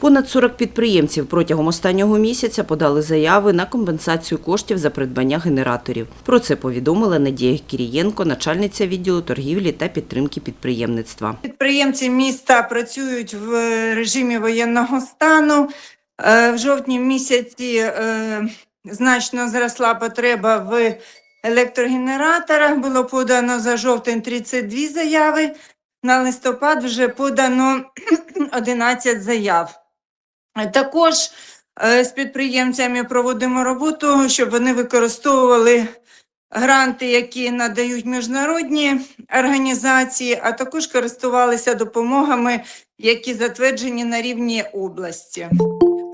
Понад 40 підприємців протягом останнього місяця подали заяви на компенсацію коштів за придбання генераторів. Про це повідомила Надія Кірієнко, начальниця відділу торгівлі та підтримки підприємництва. Підприємці міста працюють в режимі воєнного стану. Е, В жовтні місяці е, значно зросла потреба в електрогенераторах. Було подано за жовтень 32 заяви. На листопад вже подано 11 заяв. Також е, з підприємцями проводимо роботу, щоб вони використовували гранти, які надають міжнародні організації, а також користувалися допомогами, які затверджені на рівні області.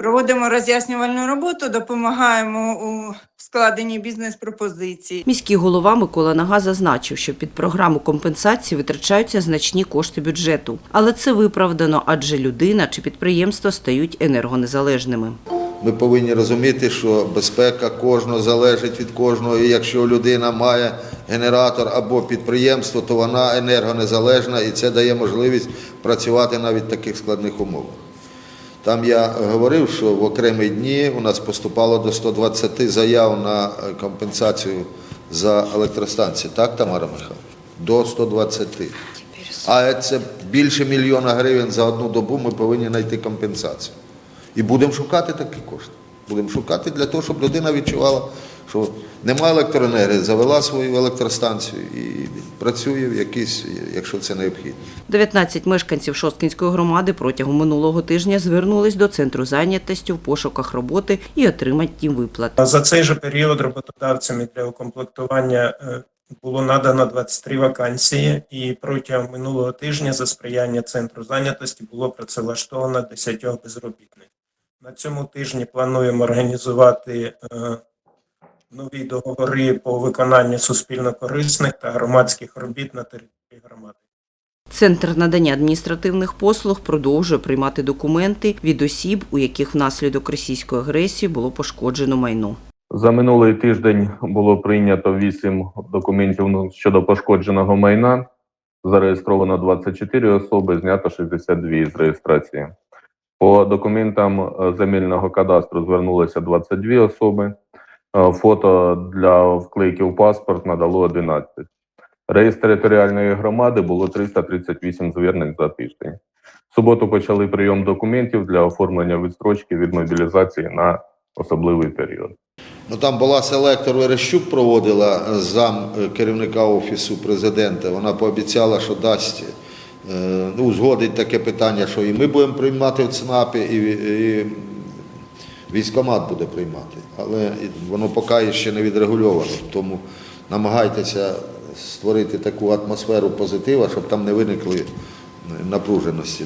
Проводимо роз'яснювальну роботу, допомагаємо у складенні бізнес-пропозицій. Міський голова Микола Нага зазначив, що під програму компенсації витрачаються значні кошти бюджету. Але це виправдано, адже людина чи підприємство стають енергонезалежними. Ми повинні розуміти, що безпека кожного залежить від кожного. І якщо людина має генератор або підприємство, то вона енергонезалежна і це дає можливість працювати навіть в таких складних умовах. Там я говорив, що в окремі дні у нас поступало до 120 заяв на е, компенсацію за електростанції. Так, Тамара Михайловна? До 120. А це більше мільйона гривень за одну добу ми повинні знайти компенсацію. І будемо шукати такі кошти. Будемо шукати для того, щоб людина відчувала, що немає електроенергії, завела свою електростанцію і працює в якійсь, якщо це необхідно. 19 мешканців Шосткінської громади протягом минулого тижня звернулись до центру зайнятості в пошуках роботи і отримать їм виплат. За цей же період роботодавцями для укомплектування е, було надано 23 вакансії, і протягом минулого тижня за сприяння центру зайнятості було працевлаштовано 10 безробітних. На цьому тижні плануємо організувати е, нові договори по виконанню суспільно корисних та громадських робіт на території громади. Центр надання адміністративних послуг продовжує приймати документи від осіб, у яких внаслідок російської агресії було пошкоджено майно. За минулий тиждень було прийнято 8 документів ну, щодо пошкодженого майна. Зареєстровано 24 особи, знято 62 з реєстрації. По документам е, земельного кадастру звернулося 22 особи. Е, Фото для вклейки в паспорт надало 11. Реєстр територіальної громади було 338 звернень за тиждень. В суботу почали прийом документів для оформлення відстрочки від мобілізації на особливий період. Ну там була селектор Верещук проводила е, зам е, керівника офісу президента. Вона пообіцяла, що дасть ну, узгодить таке питання, що і ми будемо приймати в ЦНАПі, і, і військомат буде приймати. Але воно поки ще не відрегульовано. Тому намагайтеся створити таку атмосферу позитива, щоб там не виникли напруженості.